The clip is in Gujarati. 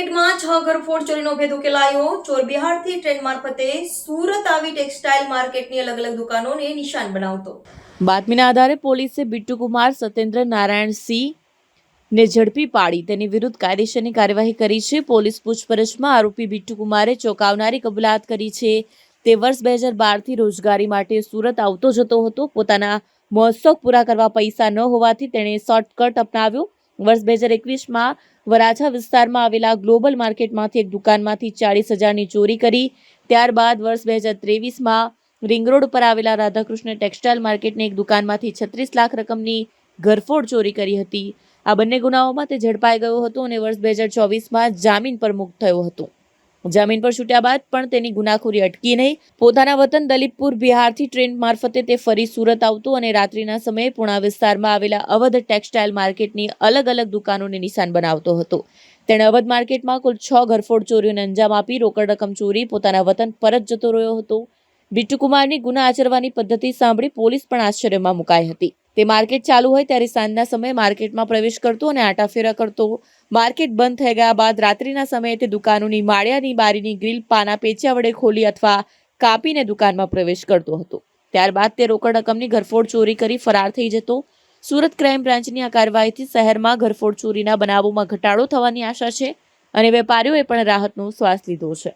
માર્કેટમાં છ ઘરફોડ ચોરીનો ભેદ ઉકેલાયો. ચોર બિહારથી ટ્રેન મારફતે સુરત આવી ટેક્સટાઇલ માર્કેટની અલગ અલગ દુકાનોને નિશાન બનાવતો. બાતમીના આધારે પોલીસે બિટ્ટુકુમાર સત્યેન્દ્ર નારાયણ સિંહ ને ઝડપી પાડી તેની વિરુદ્ધ કાયદેસરની કાર્યવાહી કરી છે. પોલીસ પૂછપરછમાં આરોપી બિટ્ટુકુમારે ચોંકાવનારી કબૂલાત કરી છે. તે વર્ષ બે હજાર બારથી રોજગારી માટે સુરત આવતો જતો હતો. પોતાના મહોત્સવ પૂરા કરવા પૈસા ન હોવાથી તેણે શોર્ટકટ અપનાવ્યો. વર્ષ બે હજાર એકવીસમાં વરાછા વિસ્તારમાં આવેલા ગ્લોબલ માર્કેટમાંથી એક દુકાનમાંથી ચાળીસ હજારની ચોરી કરી. ત્યારબાદ વર્ષ બે હજાર ત્રેવીસમાં રિંગ રોડ પર આવેલા રાધાકૃષ્ણ ટેક્સટાઇલ માર્કેટની એક દુકાનમાંથી છત્રીસ લાખ રકમની ઘરફોડ ચોરી કરી હતી. આ બંને ગુનાઓમાં તે ઝડપાઈ ગયો હતો અને વર્ષ બે હજાર ચોવીસમાં જામીન પર મુક્ત થયો હતો. જામીન પર છૂટ્યા બાદ પણ તેની ગુનાખોરી અટકી નહીં. પોતાના વતન દલીપપુર બિહારથી ટ્રેન મારફતે તે ફરી સુરત આવતું અને રાત્રિના સમયે પુણા વિસ્તારમાં આવેલા અવધ ટેક્સટાઇલ માર્કેટની અલગ અલગ દુકાનોને નિશાન બનાવતો હતો. તેણે અવધ માર્કેટમાં કુલ છ ઘરફોડ ચોરીઓને અંજામ આપી, રોકડ રકમ ચોરી, પોતાના વતન પરત જતો રહ્યો હતો. બિટ્ટુકુમારની ગુના આચરવાની પદ્ધતિ સાંભળી પોલીસ પણ આશ્ચર્યમાં મુકાઈ હતી. તે માર્કેટ ચાલુ હોય ત્યારે સાંજના સમયે માર્કેટમાં પ્રવેશ કરતો અને આટાફેરા કરતો. માર્કેટ બંધ થઈ ગયા બાદ રાત્રિના સમયે તે દુકાનોની માળિયાની બારીની ગ્રીલ પાના પેચિયા વડે ખોલી અથવા કાપીને દુકાનમાં પ્રવેશ કરતો હતો. ત્યારબાદ તે રોકડ રકમની ઘરફોડ ચોરી કરી ફરાર થઈ જતો. સુરત ક્રાઇમ બ્રાન્ચની આ કાર્યવાહીથી શહેરમાં ઘરફોડ ચોરીના બનાવોમાં ઘટાડો થવાની આશા છે અને વેપારીઓએ પણ રાહતનો શ્વાસ લીધો છે.